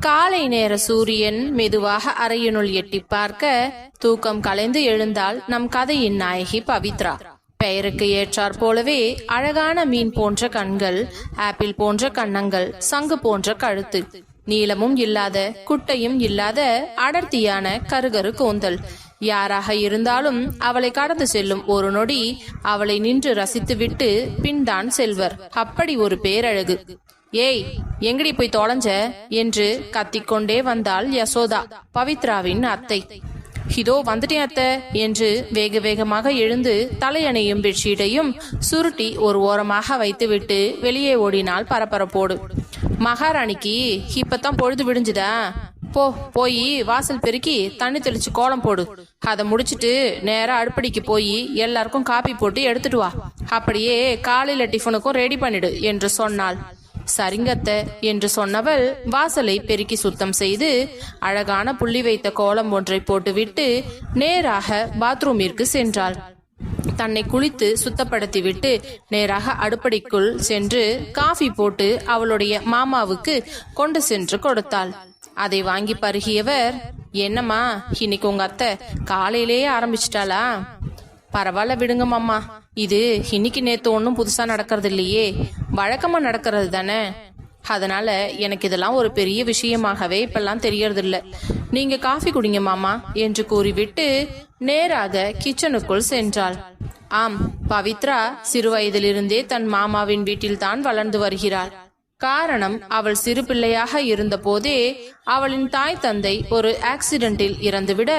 காலை நேர சூரியன் மெதுவாக அறையினுள் எட்டி பார்க்க தூக்கம் கலைந்து எழுந்தாள் நம் கதையின் நாயகி பவித்ரா. பெயருக்கு ஏற்றாற் போலவே அழகான மீன் போன்ற கண்கள் ஆப்பிள் போன்ற கன்னங்கள் சங்கு போன்ற கழுத்து நீளமும் இல்லாத குட்டையும் இல்லாத அடர்த்தியான கருகரு கூந்தல். யாராக இருந்தாலும் அவளை கடந்து செல்லும் ஒரு நொடி அவளை நின்று ரசித்துவிட்டு பின்தான் செல்வர். அப்படி ஒரு பேரழகு. ஏய் எங்கடி போய் தொலைஞ்ச? என்று கத்திக்கொண்டே வந்தாள் யசோதா பவித்ராவின் அத்தை. இதோ வந்துட்டேன் அத்தை என்று வேக வேகமாக எழுந்து தலையணையும் பெட்ஷீட்டையும் சுருட்டி ஒரு ஓரமாக வைத்துவிட்டு வெளியே ஓடினால் பரபரப்போடு. மகாராணிக்கு இப்பதான் பொழுது விடிஞ்சுதா? போ போய் வாசல் பெருக்கி தண்ணி தெளிச்சு கோலம் போடு. அதை முடிச்சிட்டு நேரா அடுப்படிக்கு போய் எல்லாருக்கும் காப்பி போட்டு எடுத்துட்டு வா. அப்படியே காலையில டிஃபனுக்கும் ரெடி பண்ணிடு என்று சொன்னாள். சரிங்கத்த என்று சொன்னவள் வாசலை பெருக்கி சுத்தம் செய்து அழகான புள்ளி வைத்த கோலம் ஒன்றை போட்டுவிட்டு நேராக பாத்ரூமிற்கு சென்றாள். தன்னை குளித்து சுத்தப்படுத்திவிட்டு நேராக அடுப்படிக்குள் சென்று காஃபி போட்டு அவளுடைய மாமாவுக்கு கொண்டு சென்று கொடுத்தாள். அதை வாங்கி பருகியவர் என்னம்மா இன்னைக்கு உங்க அத்தை காலையிலேயே ஆரம்பிச்சிட்டாளா? பரவாயில்ல விடுங்க மாமா. இது இன்னைக்கு நேத்து ஒன்றும் புதுசா நடக்கிறது இல்லையே. வழக்கமா நடக்கிறது தானே? அதனால எனக்கு இதெல்லாம் ஒரு பெரிய விஷயமாகவே இப்பெல்லாம் தெரியறது இல்ல நீங்க காஃபி குடிங்க மாமா என்று கூறிவிட்டு நேராக கிச்சனுக்குள் சென்றாள். ஆம் பவித்ரா சிறுவயதிலிருந்தே தன் மாமாவின் வீட்டில்தான் வளர்ந்து வருகிறாள் காரணம் அவள் சிறு பிள்ளையாக இருந்தபோதே அவளின் தாய் தந்தை ஒரு ஆக்சிடென்டில் இறந்துவிட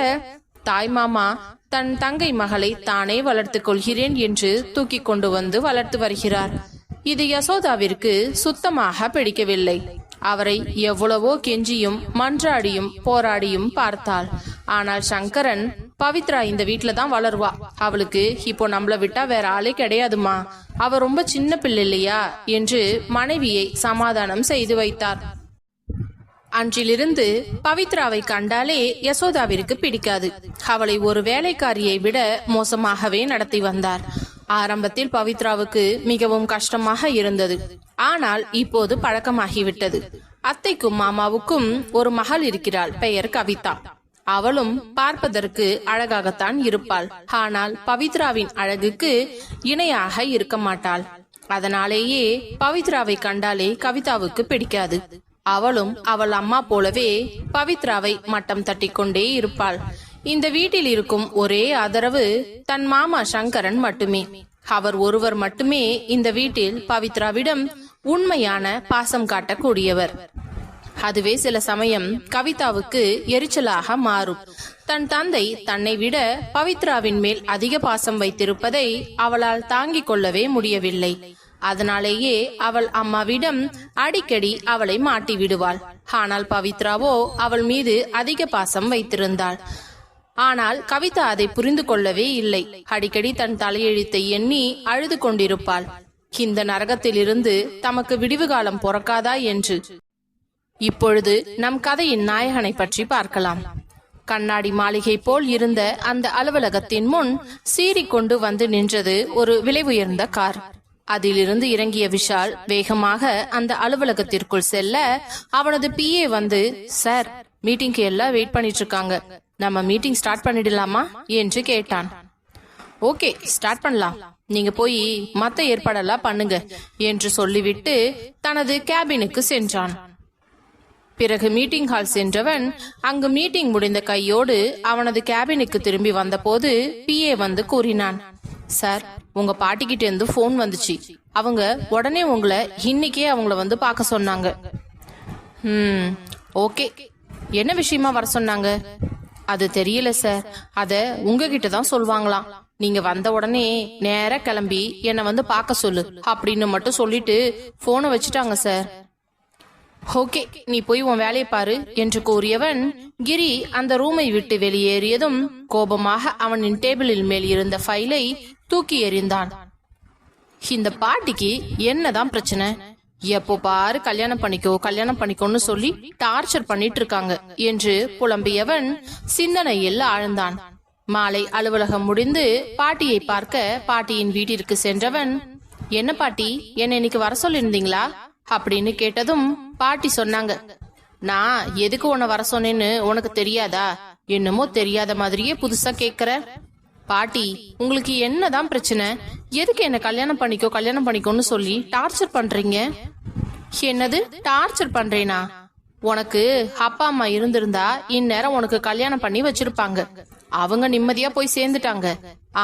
தாய் மாமா தன் தங்கை மகளை தானே வளர்த்துக் கொள்கிறேன் என்று தூக்கி கொண்டு வந்து வளர்த்து வருகிறார். இது யசோதாவிற்கு சுத்தமாக பிடிக்கவில்லை. அவரை எவ்வளவோ கெஞ்சியும் மன்றாடியும் போராடியும் பார்த்தாள். ஆனால் சங்கரன் பவித்ரா இந்த வீட்ல தான் வளருவா. அவளுக்கு இப்போ நம்மள விட்டா வேற ஆளே கிடையாதுமா. அவ ரொம்ப சின்ன பிள்ளை இல்லையா? என்று மனைவியை சமாதானம் செய்து வைத்தார். அன்றிலிருந்து பவித்ராவை கண்டாலே யசோதாவிற்கு பிடிக்காது. அவளை ஒரு வேலைக்காரியை விட மோசமாகவே நடத்தி வந்தார். ஆரம்பத்தில் பவித்ராவுக்கு மிகவும் கஷ்டமாக இருந்தது. ஆனால் இப்போது பழக்கமாகிவிட்டது. அத்தைக்கும் மாமாவுக்கும் ஒரு மகள் இருக்கிறாள். பெயர் கவிதா. அவளும் பார்ப்பதற்கு அழகாகத்தான் இருப்பாள். ஆனால் பவித்ராவின் அழகுக்கு இணையாக இருக்க மாட்டாள். அதனாலேயே பவித்ராவை கண்டாலே கவிதாவுக்கு பிடிக்காது. அவளும் அவள் அம்மா போலவே பவித்ராவை மட்டம் தட்டி கொண்டே இருப்பாள். இந்த வீட்டில் இருக்கும் ஒரே ஆதரவு தன் மாமா சங்கரன் மட்டுமே. அவர் ஒருவர் மட்டுமே இந்த வீட்டில் பவித்ராவிடம் உண்மையான பாசம் காட்டக்கூடியவர். அதுவே சில சமயம் கவிதாவுக்கு எரிச்சலாக மாறும். தன் தந்தை தன்னை விட பவித்ராவின் மேல் அதிக பாசம் வைத்திருப்பதை அவளால் தாங்கிக் கொள்ளவே முடியவில்லை. அதனாலேயே அவள் அம்மாவிடம் அடிக்கடி அவளை மாட்டி விடுவாள் ஆனால் பவித்ராவோ அவள் மீது அதிக பாசம் வைத்திருந்தாள். ஆனால் கவிதா அதை புரிந்து கொள்ளவே இல்லை. அடிக்கடி தன் தலையெழுத்தை எண்ணி அழுது கொண்டிருப்பாள். இந்த நரகத்திலிருந்து தமக்கு விடிவு காலம் பிறக்காதா என்று. இப்பொழுது நம் கதையின் நாயகனை பற்றி பார்க்கலாம். கண்ணாடி மாளிகை போல் இருந்த அந்த அலுவலகத்தின் முன் சீறிக்கொண்டு வந்து நின்றது ஒரு விலை உயர்ந்த கார். அதிலிருந்து இறங்கிய விஷால் வேகமாக அந்த அலுவலகத்திற்குள் செல்ல அவனது பிஏ வந்து சார் மீட்டிங்க்கு எல்லாம் வெயிட் பண்ணிட்டு இருக்காங்க நம்ம மீட்டிங் ஸ்டார்ட் பண்ணிடலாமா? என்று கேட்டான். ஓகே ஸ்டார்ட் பண்ணலாம். நீங்க போய் மத்த ஏற்பாடெல்லாம் பண்ணுங்க என்று சொல்லிவிட்டு தனது கேபினுக்கு சென்றான். பிறகு மீட்டிங் ஹால் சென்றவன் அங்கு மீட்டிங் முடிந்த கையோடு அவனது கேபினுக்கு திரும்பி வந்தபோது பிஏ வந்து கூறினான் சார் உங்க பாட்டிக்கிட்ட இருந்து போன் வந்துச்சு. அவங்க உடனே உங்களை இன்னைக்கே அவங்கள வந்து பார்க்க சொன்னாங்க. ம் ஓகே. என்ன விஷயமா வர சொன்னாங்க? அது தெரியல சார். அத உங்ககிட்ட தான் சொல்லுவாங்களாம் நீங்க வந்த உடனே நேர கிளம்பி என்னை வந்து பார்க்க சொல்லு. அப்படின்னு மட்டும் சொல்லிட்டு போனை வச்சுட்டாங்க சார். ஓகே நீ போய் உன் வேலையை பாரு என்று கூறியவன் கிரி அந்த ரூமை விட்டு வெளியேறியதும் கோபமாக அவனின் டேபிளில் மேல் இருந்த ஃபைலை தூக்கி எறிந்தான். இந்த பாட்டிக்கு என்னதான் பிரச்சனை? எப்போ பாரு கல்யாணம் பண்ணிக்கோ கல்யாணம் பண்ணிக்கோன்னு சொல்லி டார்ச்சர் பண்ணிட்டு இருக்காங்க என்று புலம்பியவன் சிந்தனையில் ஆழ்ந்தான். மாலை அலுவலகம் முடிந்து பாட்டியை பார்க்க பாட்டியின் வீட்டிற்கு சென்றவன் என்ன பாட்டி? என்ன இன்னைக்கு வர சொல்லியிருந்தீங்களா? அப்படின்னு கேட்டதும் பாட்டி சொன்னாங்க நான் எதுக்கு உன்னை வர சொன்னேன்னு உனக்கு தெரியாதா? என்னமோ தெரியாத மாதிரியே புதுசா கேக்குற. பாட்டி உங்களுக்கு என்னதான் பிரச்சனை? எதுக்கு என்ன கல்யாணம் பண்ணிக்கோ கல்யாணம் பண்ணிக்கோன்னு சொல்லி டார்ச்சர் பண்றீங்க? என்னது? டார்ச்சர் பண்றேனா? உனக்கு அப்பா அம்மா இருந்திருந்தா இந்நேரம் உனக்கு கல்யாணம் பண்ணி வச்சிருப்பாங்க. அவங்க நிம்மதியா போய் சேர்ந்துட்டாங்க.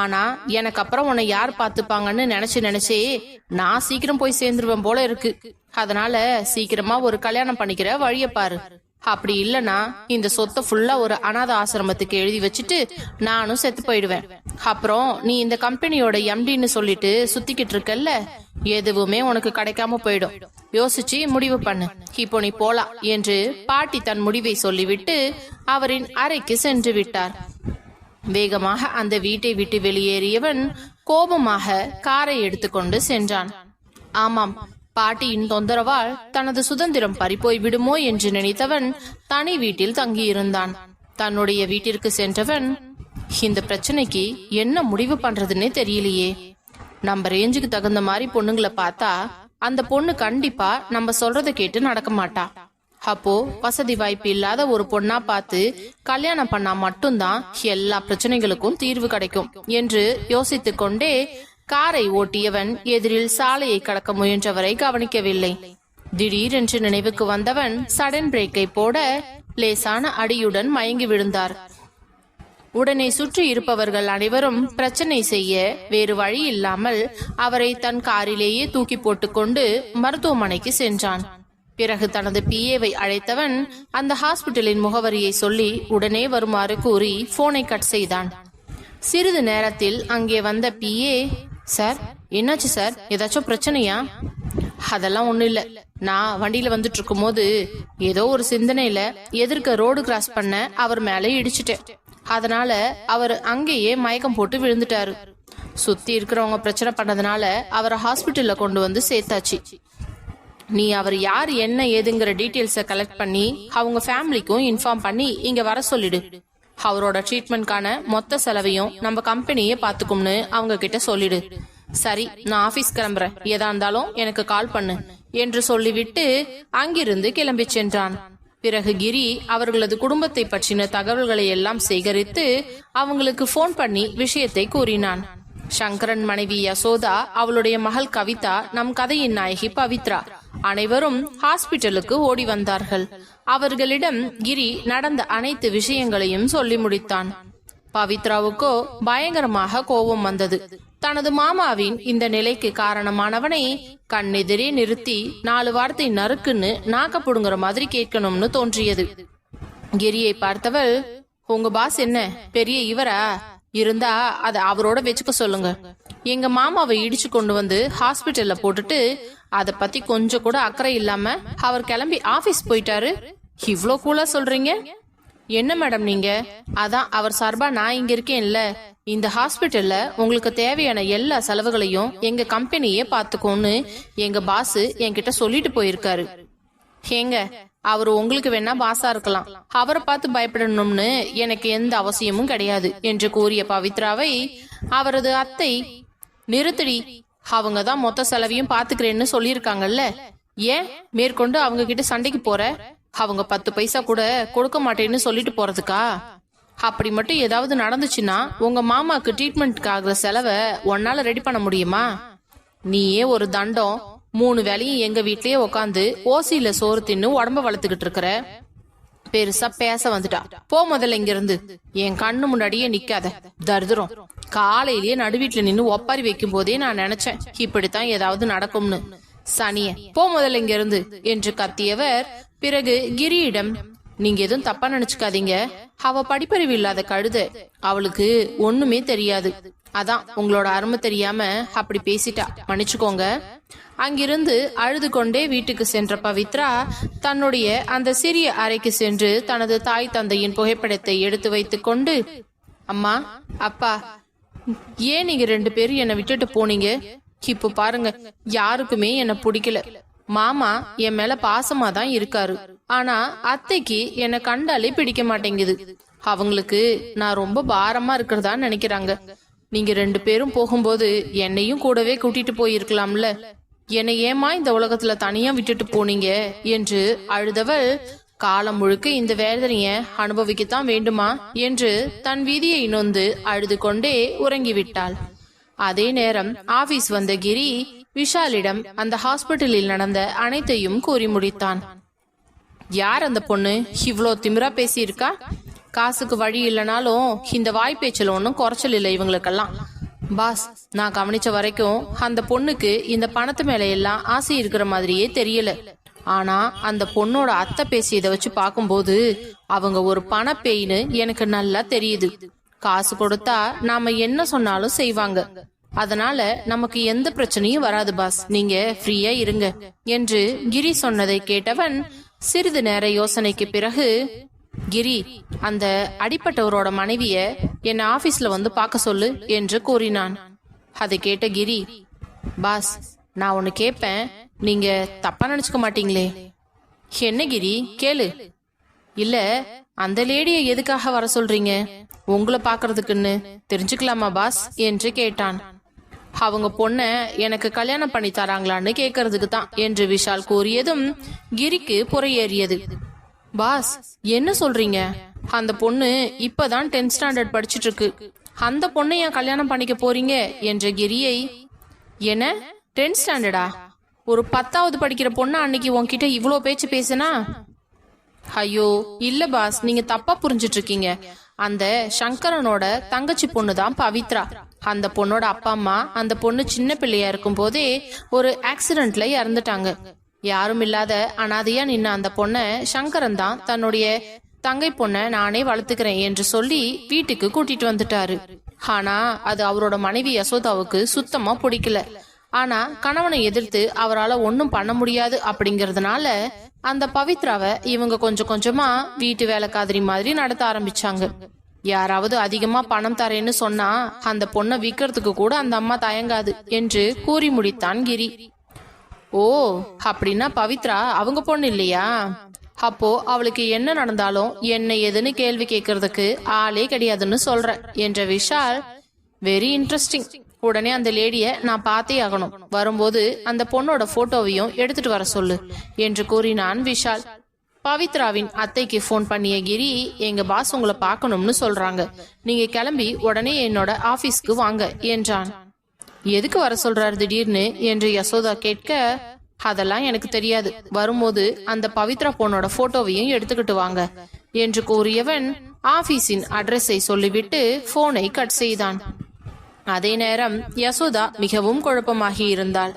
ஆனா எனக்கு அப்புறம் உன்னை யார் பாத்துப்பாங்கன்னு நினைச்சு நினைச்சே நான் சீக்கிரம் போய் சேர்ந்துருவேன் போல இருக்கு. அதனால சீக்கிரமா ஒரு கல்யாணம் பண்ணிக்கிற வழிய பாரு. அப்படி இல்லனா இந்த சொத்தை ஃபுல்லா ஒரு அனாத ஆசிரமத்துக்கு எழுதி வச்சுட்டு நானும் செத்து போயிடுவேன். அப்புறம் நீ இந்த கம்பெனியோட எம்டின்னு சொல்லிட்டு சுத்திக்கிட்டு இருக்கல்ல எதுவுமே உனக்கு கிடைக்காம போயிடும். யோசிச்சு முடிவு பண்ணு. இப்போ நீ போலாம் என்று பாட்டி தன் முடிவை சொல்லிவிட்டு அவரின் அறைக்கு சென்று விட்டார். வேகமாக அந்த வீட்டை விட்டு வெளியேறியவன் கோபமாக காரை எடுத்துக்கொண்டு சென்றான். ஆமாம் பாட்டியின் தொந்தரவால் தனது சுதந்திரம் பறிப்போய் விடுமோ என்று நினைத்தவன் தனி வீட்டில் தங்கியிருந்தான். தன்னுடைய வீட்டிற்கு சென்றவன் இந்த பிரச்சனைக்கு என்ன முடிவு பண்றதுன்னே தெரியலையே. நம்ம ரேஞ்சுக்கு தகுந்த மாதிரி பொண்ணுங்களை பார்த்தா அந்த பொண்ணு கண்டிப்பா நம்ம சொல்றத கேட்டு நடக்க மாட்டா. அப்போ வசதி வாய்ப்பு இல்லாத ஒரு பொண்ணா பார்த்து கல்யாணம் பண்ணா மட்டும்தான் எல்லா பிரச்சனைகளுக்கும் தீர்வு கிடைக்கும் என்று யோசித்துக் கொண்டே காரை ஓட்டியவன் எதிரில் சாலையை கடக்க முயன்றவரை கவனிக்கவில்லை. திடீரென்று நினைவுக்கு வந்தவன் சடன் பிரேக்கை போட லேசான அடியுடன் மயங்கி விழுந்தார். உடனே சுற்றி இருப்பவர்கள் அனைவரும் பிரச்சனை செய்ய வேறு வழி இல்லாமல் அவரை தன் காரிலேயே தூக்கி போட்டுக்கொண்டு மருத்துவமனைக்கு சென்றான். பிறகு தனது பிஏவை அழைத்தவன் அந்த ஹாஸ்பிட்டலின் முகவரியை சொல்லி உடனே வருமாறு கூறி போனை கட் செய்தான். சிறிது நேரத்தில் அங்கே வந்த பிஏ சார் என்னாச்சு சார்? ஏதாச்சும் பிரச்சனையா? அதெல்லாம் ஒண்ணும் இல்ல. நான் வண்டியில வந்துட்டு இருக்கும்போது ஏதோ ஒரு சிந்தனையில எதிர்க்க ரோடு கிராஸ் பண்ண அவர் மேல இடிச்சிட்டேன். அதனால அவர் அங்கேயே மயக்கம் போட்டு விழுந்துட்டாரு. சுத்தி இருக்கிறவங்க பிரச்சனை பண்ணதுனால அவரை ஹாஸ்பிட்டல்ல கொண்டு வந்து சேர்த்தாச்சு. நீ அவர் யார் என்ன ஏதுங்கிற டீட்டெயில்ஸை கலெக்ட் பண்ணி அவங்க ஃபேமிலிக்கும் இன்ஃபார்ம் பண்ணி இங்க வர சொல்லிடு. அவரோட ட்ரீட்மெண்ட்கான மொத்த செலவையும் நம்ம கம்பெனியே பாத்துக்கும்னு அவங்க கிட்ட சொல்லிடு. சரி நான் ஆபீஸ் கிளம்புறேன். எதா இருந்தாலும் எனக்கு கால் பண்ணு. என்று சொல்லிவிட்டு அங்கிருந்து கிளம்பி சென்றான். பிறகு கிரி அவர்களது குடும்பத்தை பற்றின தகவல்களை எல்லாம் சேகரித்து அவங்களுக்கு போன் பண்ணி விஷயத்தை கூறினான். சங்கரன் மனைவி யசோதா அவளுடைய மகள் கவிதா நம் கதையின் நாயகி பவித்ரா. அனைவரும் ஹாஸ்பிட்டலுக்கு ஓடி வந்தார்கள். அவர்களிடம் கிரி நடந்த அனைத்து விஷயங்களையும் சொல்லி முடித்தான். பவித்ராவுக்கோ பயங்கரமாக கோபம் வந்தது. தனது மாமாவின் இந்த நிலைக்கு காரணமானவனை கண்ணெதிரே நிறுத்தி நாலு வார்த்தை நறுக்குன்னு நாக்க புடுங்குற மாதிரி கேட்கணும்னு தோன்றியது. கிரியை பார்த்தவள் உங்க பாஸ் என்ன? பெரிய இவரா? இருந்தா அத அவரோட வச்சுக்க சொல்லுங்க. எங்க மாமாவை இடிச்சு கொண்டு வந்து ஹாஸ்பிட்டல்ல போட்டுட்டு அத பத்தி கொஞ்சம் கூட அக்கறை இல்லாம அவர் கிளம்பி ஆபீஸ் போயிட்டாரு. இவ்ளோ கூலா சொல்றீங்க? என்ன மேடம் நீங்க? அதான் அவர் சார்பா நான் இங்க இருக்கேன்ல. இந்த ஹாஸ்பிட்டல்ல உங்களுக்கு தேவையான எல்லா செலவுகளையும் எங்க கம்பெனியே பாத்துக்கோன்னு எங்க பாஸ் என்கிட்ட சொல்லிட்டு போயிருக்காரு. ஏங்க அவர் உங்களுக்கு வேணா பாசா இருக்கலாம். அவரை பார்த்து பயப்படணும்னு எனக்கு எந்த அவசியமும் கிடையாது என்று கூறிய பவித்ராவை அவரது அத்தை நிறுத்தடி அவங்க தான் மொத்த செலவையும் பாத்துக்கிறேன்னு சொல்லியிருக்காங்கல்ல? ஏன்? மேற்கொண்டு அவங்க கிட்ட சண்டைக்கு போற? அவங்க பத்து பைசா கூட கொடுக்க மாட்டேன்னு சொல்லிட்டு போறதுக்கா? அப்படி மட்டும் ஏதாவது நடந்துச்சுன்னா உங்க மாமாக்கு ட்ரீட்மெண்ட்க்கு ஆகுற செலவை உன்னால ரெடி பண்ண முடியுமா? நீயே ஒரு தண்டம் மூணு வேலையும் எங்க வீட்லயே உக்காந்து ஓசியில சோறு தின்னு உடம்ப வளர்த்துக்கிட்டு இருக்கிற? பெருசா பேச வந்துட்டா. போ முதல்ல இங்க இருந்து என் கண்ணு முன்னாடியே நிக்காத. தருதுரும் காலையிலேயே நடுவீட்டுல நின்னு ஒப்பாரி வைக்கும் போதே நான் நினைச்சேன் இப்படித்தான் ஏதாவது நடக்கும்னு. சனிய போ முதல்ல இங்க இருந்து என்று கத்தியவர் பிறகு கிரியிடம் நீங்க எதுவும் தப்பா நினைச்சுக்காதீங்க. அவ படிப்பறிவு இல்லாத கழுத அவளுக்கு ஒண்ணுமே தெரியாது. அதான் உங்களோட அருமை தெரியாம அப்படி பேசிட்டா. மன்னிச்சுக்கோங்க. அங்கிருந்து அழுது கொண்டே வீட்டுக்கு சென்ற பவித்ரா தன்னுடைய அந்த சிறிய அறைக்கு சென்று தனது தாய் தந்தையின் புகைப்படத்தை எடுத்து வைத்துக் கொண்டு அம்மா அப்பா ஏன் நீங்க ரெண்டு பேரும் என்னை விட்டுட்டு போனீங்க? இப்போ பாருங்க யாருக்குமே என்ன பிடிக்கல. மாமா என் மேல பாசமா தான் இருக்காரு. ஆனா அத்தைக்கு என்ன கண்டாலே பிடிக்க மாட்டேங்குது. அவங்களுக்கு நான் ரொம்ப பாரமா இருக்கிறதா நினைக்கிறாங்க. நீங்க ரெண்டு பேரும் போகும்போது என்னையும் கூடவே கூட்டிட்டு போயிருக்கலாம்ல. என்னை ஏமா இந்த உலகத்துல தனியா விட்டுட்டு போனீங்க? என்று அழுதவள் காலம் முழுக்க இந்த வேதனைய அனுபவிக்கத்தான் வேண்டுமா? என்று தன் விதியை நொந்து அழுது கொண்டே உறங்கிவிட்டாள். அதே நேரம் ஆபீஸ் வந்த கிரி விஷாலிடம் அந்த ஹாஸ்பிட்டலில் நடந்த அனைத்தையும் கூறி முடித்தான். யார் அந்த பொண்ணு? இவ்வளோ திமிரா பேசியிருக்கா? காசுக்கு வழி இல்லைனாலும் இந்த வாய்ப்பேச்சில் ஒன்றும் குறைச்சல் இல்லை இவங்களுக்கெல்லாம். பாஸ் நான் கவனிச்ச வரைக்கும் அந்த பொண்ணுக்கு இந்த பணத்து மேல எல்லாம் ஆசை இருக்கிற மாதிரியே தெரியல. ஆனா அந்த பொண்ணோட அத்தை பேசியதை வச்சு பார்க்கும்போது அவங்க ஒரு பணப்பேயின்னு எனக்கு நல்லா தெரியுது. காசு கொடுத்தா நாம என்ன சொன்னாலும் செய்வாங்க. அதனால நமக்கு எந்த பிரச்சனையும் வராது பாஸ். நீங்க ஃப்ரீயா இருங்க என்று கிரி சொன்னதை கேட்டவன் சிறிது நேர யோசனைக்கு பிறகு கிரி அந்த அடிப்பட்டவரோட மனைவிய என் ஆபீஸ்ல வந்து பார்க்க சொல்லு என்று கூறினான். அதை கேட்ட கிரி பாஸ் நான் ஒன்னு கேட்பேன் நீங்க தப்பா நினைச்சுக்க மாட்டீங்களே? என்ன கிரி? கேளு. இல்ல அந்த லேடிய எதுக்காக வர சொல்றீங்க? உங்களை பாக்குறதுக்குன்னு தெரிஞ்சுக்கலாமா பாஸ்? என்று கேட்டான். அவங்க பொண்ண எனக்கு கல்யாணம் பண்ணி தராங்களான்னு கேக்குறதுக்கு தான் என்று விஷால் கூறியதும் கிரிக்கு புறையேறியது. பாஸ் என்ன சொல்றீங்க? அந்த பொண்ணு இப்பதான் டென்த் ஸ்டாண்டர்ட் படிச்சிட்டு இருக்கு அந்த பொண்ணை ஏன் கல்யாணம் பண்ணிக்க போறீங்க? என்ற கிரியை என்ன? டென்த் ஸ்டாண்டர்டா ஒரு பத்தாவது படிக்கிற பொண்ணு அன்னைக்கு உன்கிட்ட இவ்வளோ பேச்சு பேசுனா? ஐயோ இல்ல பாஸ் நீங்க தப்பா புரிஞ்சிட்டு இருக்கீங்க அந்த சங்கரனோட தங்கச்சி பொண்ணு தான் பவித்ரா. அந்த பொண்ணோட அப்பா அம்மா அந்த பொண்ணு சின்ன பிள்ளையா இருக்கும் போதே ஒரு ஆக்சிடென்ட்ல இறந்துட்டாங்க. யாரும் இல்லாத அனாதையா நின்ன அந்த பொண்ண சங்கரன் தான் தன்னுடைய தங்கை பொண்ண நானே வளர்த்துக்கிறேன் என்று சொல்லி வீட்டுக்கு கூட்டிட்டு வந்துட்டாரு. ஆனா அது அவரோட மனைவி யசோதாவுக்கு சுத்தமா பிடிக்கல. ஆனா கணவனை எதிர்த்து அவரால ஒன்னும் பண்ண முடியாது அப்படிங்கறதுனால அந்த பவித்ராவை இவங்க கொஞ்சம் கொஞ்சமா வீட்டு வேலைக்காதிரி மாதிரி நடத்த ஆரம்பிச்சாங்க. யாராவது அதிகமா பணம் தரேன்னு சொன்னா அந்த பொண்ணை விக்கிறதுக்கு கூட அந்த அம்மா தயங்காது என்று கூறி முடித்தான் கிரி. ஓ அப்படின்னா பவித்ரா அவங்க பொண்ணு இல்லையா? அப்போ அவளுக்கு என்ன நடந்தாலும் என்ன ஏதுன்னு கேள்வி கேட்கறதுக்கு ஆளே கிடையாதுன்னு சொல்ற என்ற விஷால் வெரி இன்ட்ரெஸ்டிங் உடனே அந்த லேடிய நான் பார்த்தே ஆகணும். வரும்போது அந்த பொண்ணோட போட்டோவையும் எடுத்துட்டு வர சொல்லு என்று கூறினான் விஷால் பவித்ராவின் அத்தைக்கு ஃபோன் பண்ணிய கிரி எங்க பாஸ் உங்களை பார்க்கணும்னு சொல்றாங்க. நீங்க கிளம்பி உடனே என்னோட ஆபீஸ்க்கு வாங்க என்றான். எதுக்கு வர சொல்றாரு திடீர்னு? என்று யசோதா கேட்க அதெல்லாம் எனக்கு தெரியாது. வரும்போது அந்த பவித்ரா பொண்ணோட போட்டோவையும் எடுத்துக்கிட்டு வாங்க என்று கூறியவன் ஆபீஸின் அட்ரஸை சொல்லிவிட்டு போனை கட் செய்தான். அதே நேரம் யசோதா மிகவும் குழப்பமாகி இருந்தாள்.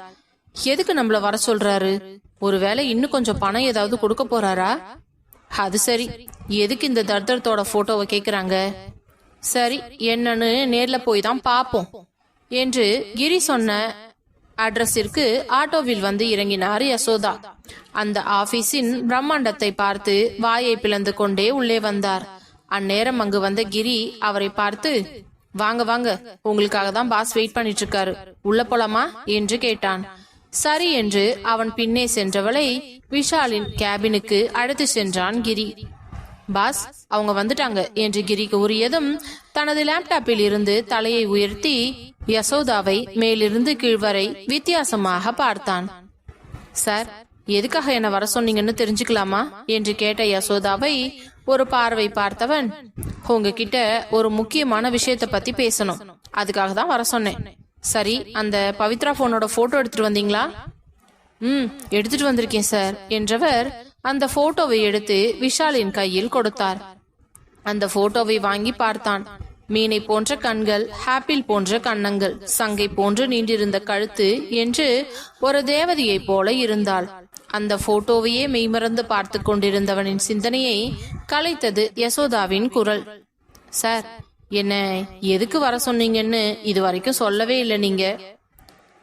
எதுக்கு நம்மள வர சொல்றாரு? ஒருவேளை இன்னும் கொஞ்சம் பணம் ஏதாவது கொடுக்க போறாரா? அது சரி. எதுக்கு இந்த தர்தரத்தோட போட்டோவை கேக்குறாங்க? சரி என்னன்னு நேர்ல போய் தான் பாப்போம். என்று கிரி சொன்ன அட்ரஸிற்கு ஆட்டோவில் வந்து இறங்கினார் யசோதா. அந்த ஆபீஸின் பிரம்மாண்டத்தை பார்த்து வாயை பிளந்து கொண்டே உள்ளே வந்தார். அந்நேரம் அங்கு வந்த கிரி அவரை பார்த்து வாங்க வாங்க. உங்களுக்காக தான் பாஸ் வெயிட் பண்ணிட்டு இருக்காரு உள்ள போலாமா? என்று கேட்டான். சரி என்று அவன் பின்னே சென்றவளை விஷாலின் கேபினுக்கு அழைத்து சென்றான் கிரி. பாஸ் அவங்க வந்துட்டாங்க என்று கிரி கூறியதும் தனது லேப்டாப்பில் இருந்து தலையை உயர்த்தி யசோதாவை மேலிருந்து கீழ்வரை வித்தியாசமாக பார்த்தான். சார் எதுக்காக என்ன வர சொன்னீங்கன்னு தெரிஞ்சுக்கலாமா? என்று கேட்ட யசோதாவை ஒரு பார்வை பார்த்தவன் உங்ககிட்ட ஒரு முக்கியமான விஷயத்தை பத்தி பேசணும். அதுக்காக தான் வர சொன்னேன். சரி அந்த பவித்ரா போனோட போட்டோ எடுத்துட்டு வந்தீங்களா? ம் எடுத்துட்டு வந்திருக்கேன் சார் என்றவர் அந்த போட்டோவை எடுத்து விஷாலின் கையில் கொடுத்தார். அந்த போட்டோவை வாங்கி பார்த்தான். மீனை போன்ற கண்கள் ஆப்பிள் போன்ற கன்னங்கள் சங்கை போன்று நீண்டிருந்த கழுத்து என்று ஒரு தேவதையைப் போல இருந்தாள். அந்த போட்டோவையே மெய்மறந்து பார்த்து கொண்டிருந்தவனின் சிந்தனையை கலைத்தது யசோதாவின் குரல். சார் என்ன எதுக்கு வர சொன்னீங்கன்னு இது வரைக்கும் சொல்லவே இல்லை நீங்க.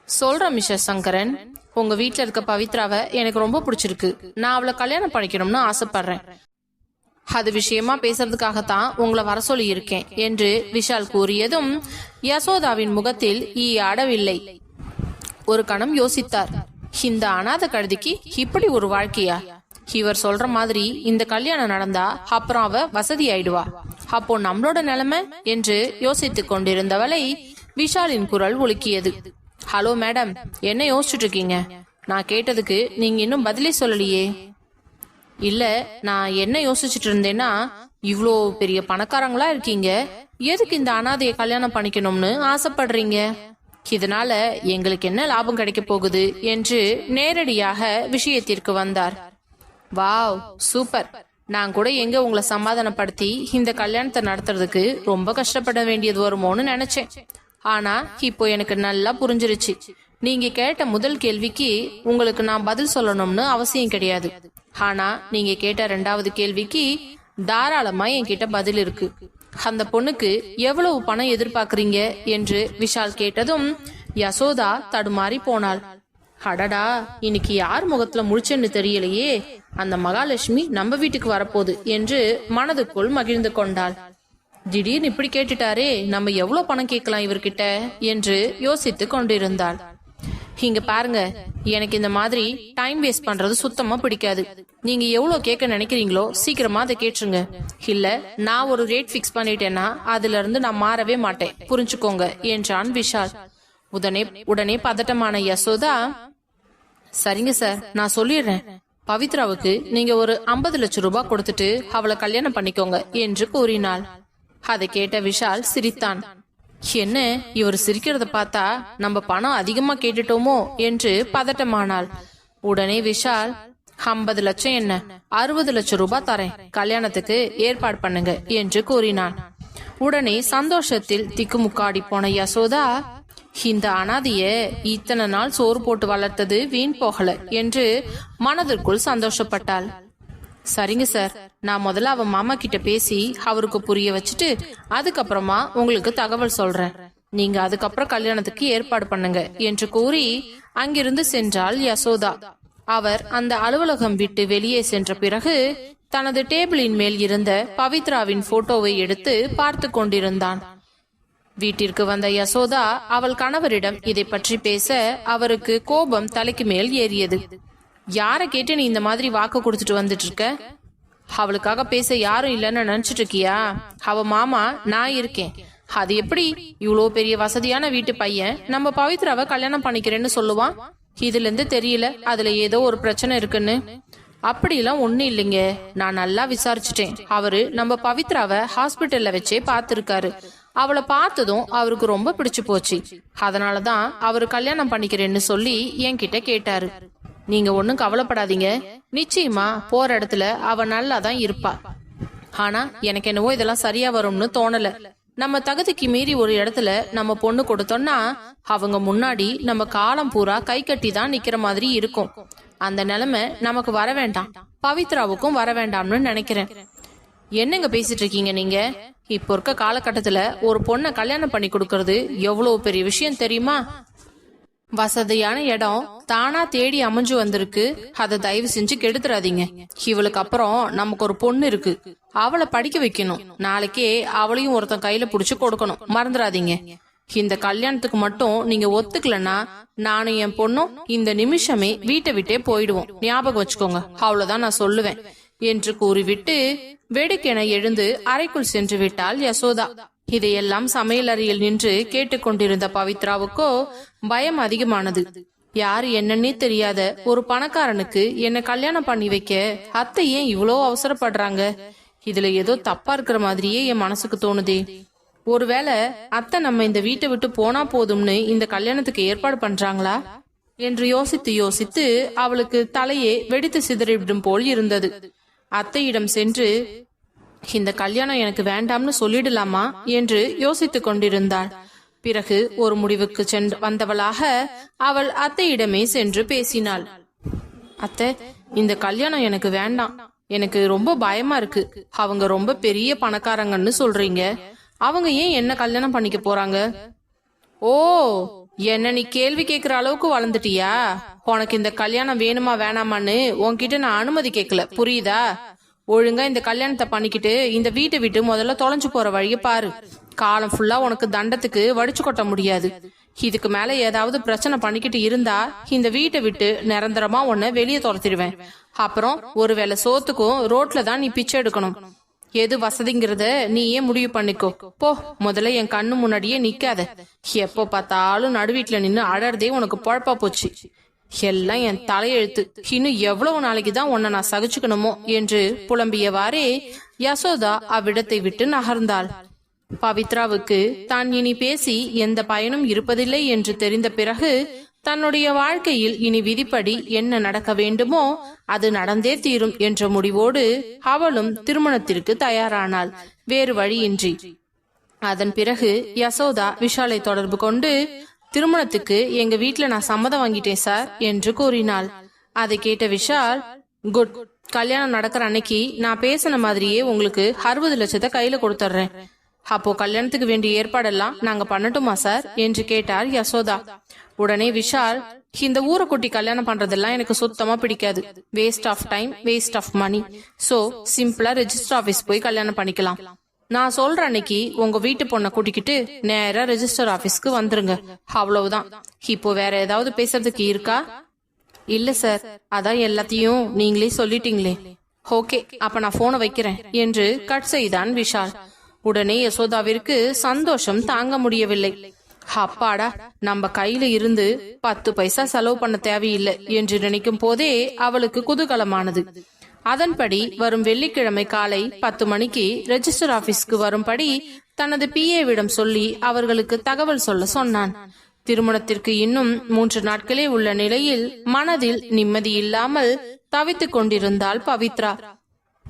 சொல்றேன் மிஸ்டர் சங்கரன். உங்க வீட்டுல இருக்க பவித்ராவை எனக்கு ரொம்ப பிடிச்சிருக்கு. நான் அவளை கல்யாணம் பண்ணிக்கணும்னு ஆசைப்படுறேன். அது விஷயமா பேசுறதுக்காகத்தான் உங்களை வர சொல்லி இருக்கேன் என்று விஷால் கூறியதும் யசோதாவின் முகத்தில் ஈ ஆடவில்லை ஒரு கணம் யோசித்தார். இந்த அனாத கழுதிக்கு இப்படி ஒரு வாழ்க்கையா? இவர் சொல்ற மாதிரி இந்த கல்யாணம் நடந்தா அப்புறம் அவ வசதி ஆயிடுவா அப்போ நம்மளோட நிலைமை என்று யோசித்துக் கொண்டிருந்தவளை விஷாலின் குரல் ஒலுக்கியது. ஹலோ மேடம் என்ன யோசிச்சுட்டு இருக்கீங்க? நான் கேட்டதுக்கு நீங்க இன்னும் பதிலே சொல்லலையே. இல்ல நான் என்ன யோசிச்சுட்டு இருந்தேன்னா இவ்ளோ பெரிய பணக்காரங்களா இருக்கீங்க? எதுக்கு இந்த அனாதையை கல்யாணம் பண்ணிக்கணும்னு ஆசைப்படுறீங்க? இதனால எங்களுக்கு என்ன லாபம் கிடைக்க போகுது? என்று நேரடியாக விஷயத்திற்கு வந்தார். Wow super. நான் கூட எங்க உங்களை சமாதானப்படுத்தி இந்த கல்யாணத்தை நடத்துறதுக்கு ரொம்ப கஷ்டப்பட வேண்டியது வருமோன்னு நினைச்சேன். ஆனா இப்போ எனக்கு நல்லா புரிஞ்சிருச்சு. நீங்க கேட்ட முதல் கேள்விக்கு உங்களுக்கு நான் பதில் சொல்லணும்னு அவசியம் கிடையாது. ஆனா நீங்க கேட்ட ரெண்டாவது கேள்விக்கு தாராளமா என்கிட்ட பதில் இருக்கு. அந்த பொண்ணுக்கு எவ்வளவு பணம் எதிர்பார்க்கறீங்க? என்று விஷால் கேட்டதும் யசோதா தடுமாறி போனாள். அடடா! இன்னைக்கு யார் முகத்துல முழிச்சேன்னு தெரியலையே. அந்த மகாலட்சுமி நம்ம வீட்டுக்கு வரப்போகுது என்று மனதுக்குள் மகிழ்ந்து கொண்டாள். திடீர்னு இப்படி கேட்டுட்டாரே நம்ம எவ்வளவு பணம் கேட்கலாம் இவர்கிட்ட? என்று யோசித்து கொண்டிருந்தாள். இங்க பாருங்க எனக்கு இந்த மாதிரி டைம் வேஸ்ட் பண்றது சுத்தமா பிடிக்காது. நீங்க எவ்வளவு கேட்க நினைக்கிறீங்களோ சீக்கிரமா அதை கேட்டுருங்க. இல்ல நான் ஒரு ரேட் ஃபிக்ஸ் பண்ணிட்டேன்னா அதுல இருந்து நான் மாறவே மாட்டேன். புரிஞ்சுக்கோங்க என்றான் விஷால். உடனே உடனே பதட்டமான யசோதா சரிங்க சார் நான் சொல்லிடுறேன். பவித்ராவுக்கு நீங்க ஒரு ஐம்பது லட்சம் ரூபாய் கொடுத்துட்டு அவளை கல்யாணம் பண்ணிக்கோங்க என்று கூறினாள். அதை கேட்ட விஷால் சிரித்தான். என்ன இவர் சிரிக்கிறத பார்த்தா நம்ம பணம் அதிகமா கேட்டுட்டோமோ என்று பதட்டமானாள். உடனே விஷால் ஐம்பது லட்சம் என்ன அறுபது லட்சம் ரூபாய் தரேன் கல்யாணத்துக்கு ஏற்பாடு பண்ணுங்க என்று கூறினான். உடனே சந்தோஷத்தில் திக்குமுக்காடி போன யசோதா இந்த அனாதிய இத்தனை நாள் சோறு போட்டு வளர்த்தது வீண் போகல என்று மனதிற்குள் சந்தோஷப்பட்டாள். சரிங்க சார் நான் முதல்ல அவன் மாமா கிட்ட பேசி அவருக்கு புரிய வச்சுட்டு அதுக்கப்புறமா உங்களுக்கு தகவல் சொல்றேன். நீங்க அதுக்கப்புறம் கல்யாணத்துக்கு ஏற்பாடு பண்ணுங்க என்று கூறி அங்கிருந்து சென்றாள் யசோதா. அவர் அந்த அலுவலகம் விட்டு வெளியே சென்ற பிறகு தனது டேபிளின் மேல் இருந்த பவித்ராவின் போட்டோவை எடுத்து பார்த்து கொண்டிருந்தான். வீட்டிற்கு வந்த யசோதா அவள் கணவரிடம் இதை பற்றி பேச அவருக்கு கோபம் தலைக்கு மேல் ஏறியது. யாரை கேட்டு நீ இந்த மாதிரி வாக்கு கொடுத்துட்டு வந்துட்டு இருக்க அவளுக்காக பேச யாரும் இல்லைன்னு நினைச்சிட்டு இருக்கியா? அவ மாமா நான் இருக்கேன். அது எப்படி? இவ்வளோ பெரிய வசதியான வீட்டு பையன். நம்ம பவித்ராவை கல்யாணம் பண்ணிக்கிறேன்னு சொல்லுவான். இதுல இருந்து தெரியல அதுல ஏதோ ஒரு பிரச்சனை இருக்குன்னு. அப்படிலாம் ஒண்ணும் இல்லைங்க. நான் நல்லா விசாரிச்சுட்டேன். அவரு நம்ம பவித்ராவை ஹாஸ்பிட்டல்ல வச்சே பார்த்திருக்காரு. அவளை பார்த்ததும் அவருக்கு ரொம்ப பிடிச்சு போச்சு. அதனாலதான் அவரு கல்யாணம் பண்ணிக்கிறேன்னு சொல்லி என்கிட்ட கேட்டாரு. நீங்க ஒண்ணும் கவலைப்படாதீங்க. நிச்சயமா போற இடத்துல அவ நல்லா தான் இருப்பா. ஆனா எனக்கு என்னவோ இதெல்லாம் சரியா வரும்னு தோணல. நம்ம தகுதிக்கு மீறி ஒரு இடத்துல நம்ம பொண்ணு கொடுத்தோம்னா அவங்க முன்னாடி நம்ம காலம் பூரா கை கட்டி தான் நிக்கிற மாதிரி இருக்கும். அந்த நிலைமை நமக்கு வர வேண்டாம். பவித்ராவுக்கும் வர வேண்டாம்னு நினைக்கிறேன். என்னங்க பேசிட்டு இருக்கீங்க நீங்க? இப்போ இருக்க காலகட்டத்துல ஒரு பொண்ணை கல்யாணம் பண்ணி கொடுக்கறது எவ்வளவு பெரிய விஷயம் தெரியுமா? வசதியான இடம் தானா தேடி அமைஞ்சு வந்திருக்கு. அதை தயவு செஞ்சு கெடுத்துறாதீங்க. இவளுக்கு அப்புறம் நமக்கு ஒரு பொண்ணு இருக்கு. அவளை படிக்க வைக்கணும். நாளைக்கே அவளையும் ஒருத்தன் கையில புடிச்சு கொடுக்கணும். மறந்துடாதீங்க இந்த கல்யாணத்துக்கு மட்டும் நீங்க ஒத்துக்கலன்னா நானும் என் பொண்ணும் இந்த நிமிஷமே வீட்டை விட்டே போயிடுவோம். ஞாபகம் வச்சுக்கோங்க. அவ்வளவுதான் நான் சொல்லுவேன். என்று கூறிவிட்டு வெடுக்கென எழுந்து அறைக்குள் சென்று விட்டாள் யசோதா. இதையெல்லாம் சமையலறையில் நின்று கேட்டுக்கொண்டிருந்த பவித்ராவுக்கோ பயம் அதிகமானது. யாரு என்னன்னே தெரியாத ஒரு பணக்காரனுக்கு என்ன கல்யாணம் பண்ணி வைக்க அத்தை ஏன் இவ்வளோ அவசரப்படுறாங்க? இதுல ஏதோ தப்பா இருக்கிற மாதிரியே என் மனசுக்கு தோணுதே. ஒருவேளை அத்தை நம்ம இந்த வீட்டை விட்டு போனா போதும்னு இந்த கல்யாணத்துக்கு ஏற்பாடு பண்றாங்களா? என்று யோசித்து யோசித்து அவளுக்கு தலையே வெடித்து சிதறிவிடும் போல் இருந்தது. அத்தையிடம் சென்று இந்த கல்யாணம் எனக்கு வேண்டாம்னு சொல்லிடலாமா என்று யோசித்துக் கொண்டிருந்தாள். பிறகு ஒரு முடிவுக்கு சென்று வந்தவளாக அவள் அத்தையிடமே சென்று பேசினாள். அத்தை இந்த கல்யாணம் எனக்கு வேண்டாம். எனக்கு ரொம்ப பயமா இருக்கு. அவங்க ரொம்ப பெரிய பணக்காரங்கன்னு சொல்றீங்க. அவங்க ஏன் என்ன கல்யாணம் பண்ணிக்க போறாங்க? ஓ என்ன நீ கேள்வி கேக்குற அளவுக்கு வளர்ந்துட்டியா? உனக்கு இந்த கல்யாணம் வேணுமா வேணாமான்னு உன்கிட்ட நான் அனுமதி கேட்கல புரியுதா? ஒழுங்கா இந்த கல்யாணத்தை பண்ணிக்கிட்டு இந்த வீட்டை விட்டு முதல்ல தொலைஞ்சு போற வழிய பாரு. காலம் ஃபுல்லா உனக்கு தண்டத்துக்கு வடிச்சு கொட்ட முடியாது. இதுக்கு மேல ஏதாவது பிரச்சனை பண்ணிக்கிட்டு இருந்தா இந்த வீட்டை விட்டு நிரந்தரமா உன்னை வெளியே துரத்திடுவேன். அப்புறம் ஒருவேளை சோத்துக்கும் ரோட்ல தான் நீ பிச்சை எடுக்கணும். எது வசதிங்கிறத நீயே முடிவு பண்ணிக்கோ. போ முதல்ல என் கண்ணு முன்னாடியே நிக்காத. எப்போ பார்த்தாலும் நடுவீட்டுல நின்னு அழறதே உனக்கு பொழப்பா போச்சு. எல்லாம் என் தலையெழுத்து. இன்னும் எவ்வளவு நாளைக்கு தான் உன்னை நான் சகிச்சுக்கணுமோ என்று புலம்பியவாறே யசோதா அவ்விடத்தை விட்டு நகர்ந்தாள். பவித்ராவுக்கு தான் இனி பேசி எந்த பயனும் இருப்பதில்லை என்று தெரிந்த பிறகு தன்னுடைய வாழ்க்கையில் இனி விதிப்படி என்ன நடக்க வேண்டுமோ அது நடந்தே தீரும் என்ற முடிவோடு அவளும் திருமணத்திற்கு தயாரானாள். வேறு வழியின்றி. அதன் பிறகு யசோதா விஷாலை தொடர்பு கொண்டு திருமணத்துக்கு எங்க வீட்டுல நான் சம்மதம் வாங்கிட்டேன் சார் என்று கூறினாள். அதை கேட்ட விஷால் குட் கல்யாணம் நடக்கிற அன்னைக்கு நான் பேசின மாதிரியே உங்களுக்கு அறுபது லட்சத்தை கையில கொடுத்துட்றேன் அப்போ கல்யாணத்துக்கு வேண்டிய ஏற்பாடெல்லாம் நாங்க பண்ணட்டுமா சார்? என்று கேட்டார் யசோதா. உடனே விஷால் இந்த ஊரை குட்டி கல்யாணம் பண்றதெல்லாம் எனக்கு சுத்தமா பிடிக்காது. Waste of time waste of money so சிம்பிளா ரெஜிஸ்டர் ஆபீஸ் போய் கல்யாணம் பண்ணிக்கலாம். நான் சொல்ற அன்னைக்கு உங்க வீட்டு பொண்ணை கூட்டிக்கிட்டு நேரா ரெஜிஸ்டர் ஆபீஸ்க்கு வந்துருங்க. அவ்வளவுதான். இப்போ வேற ஏதாவது பேசுறதுக்கு இருக்கா? இல்ல சார் அதான் எல்லாத்தையும் நீங்களே சொல்லிட்டீங்களே. ஓகே அப்ப நான் போனை வைக்கிறேன் என்று கட் செய்தான் விஷால். உடனே யசோதாவிற்கு சந்தோஷம் தாங்க முடியவில்லை. அப்பாடா நம்ம கையில இருந்து பத்து பைசா செலவு பண்ண தேவையில்லை என்று நினைக்கும் போதே அவளுக்கு குதூகலமானது. அதன்படி வரும் வெள்ளிக்கிழமை காலை பத்து மணிக்கு ரெஜிஸ்டர் ஆபீஸ்க்கு வரும்படி தனது பிஏவிடம் சொல்லி அவர்களுக்கு தகவல் சொல்ல சொன்னான். திருமணத்திற்கு இன்னும் மூன்று நாட்களே உள்ள நிலையில் மனதில் நிம்மதி இல்லாமல் தவித்துக் கொண்டிருந்தாள் பவித்ரா.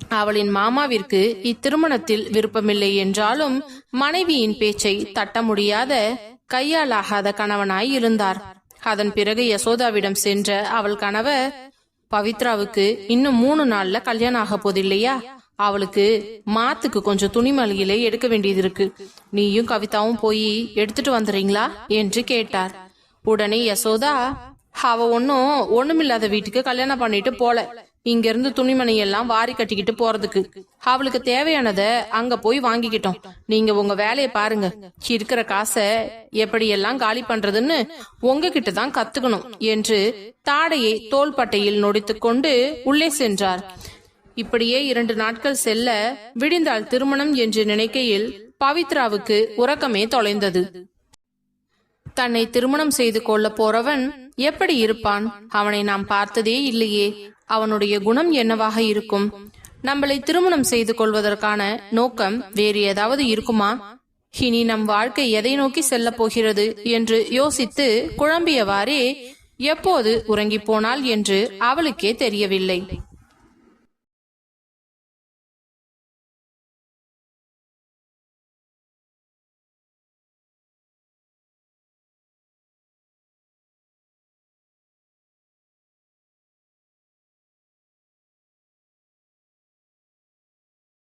அவளின் மாமாவிற்கு இத்திருமணத்தில் விருப்பமில்லை என்றாலும் மனைவியின் பேச்சை தட்ட முடியாத கையாலாகாத கணவனாய் இருந்தார். அதன் பிறகு யசோதாவிடம் சென்ற அவள் கணவர் பவித்ராவுக்கு இன்னும் மூணு நாள்ல கல்யாணம் ஆக போதில்லையா? அவளுக்கு மாத்துக்கு கொஞ்சம் துணி துணிமலையிலே எடுக்க வேண்டியது இருக்கு. நீயும் கவிதாவும் போய் எடுத்துட்டு வந்துறீங்களா? என்று கேட்டார். உடனே யசோதா அவ ஒன்னும் ஒண்ணுமில்லாத வீட்டுக்கு கல்யாணம் பண்ணிட்டு போல. இங்கிருந்து துணிமணி எல்லாம் வாரி கட்டிக்கிட்டு போறதுக்கு. அவளுக்கு தேவையானத அங்க போய் வாங்கிக்கிட்டோம். நீங்க உங்க வேலையை பாருங்க. இருக்கிற காசை எப்படியெல்லாம் காலி பண்றதுன்னு உங்ககிட்ட தான் கத்துக்கணும் என்று தாடையை தோள்பட்டையில் நொடித்து கொண்டு உள்ளே சென்றார். இப்படியே இரண்டு நாட்கள் செல்ல விடிந்தால் திருமணம் என்று நினைக்கையில் பவித்ராவுக்கு உறக்கமே தொலைந்தது. தன்னை திருமணம் செய்து கொள்ள போறவன் எப்படி இருப்பான்? அவனை நாம் பார்த்ததே இல்லையே. அவனுடைய குணம் என்னவாக இருக்கும்? நம்மளை திருமணம் செய்து கொள்வதற்கான நோக்கம் வேறு ஏதாவது இருக்குமா? இனி நம் வாழ்க்கை எதை நோக்கி செல்ல போகிறது என்று யோசித்து குழம்பியவாறே எப்போது உறங்கிப் போனாள்? என்று அவளுக்கே தெரியவில்லை.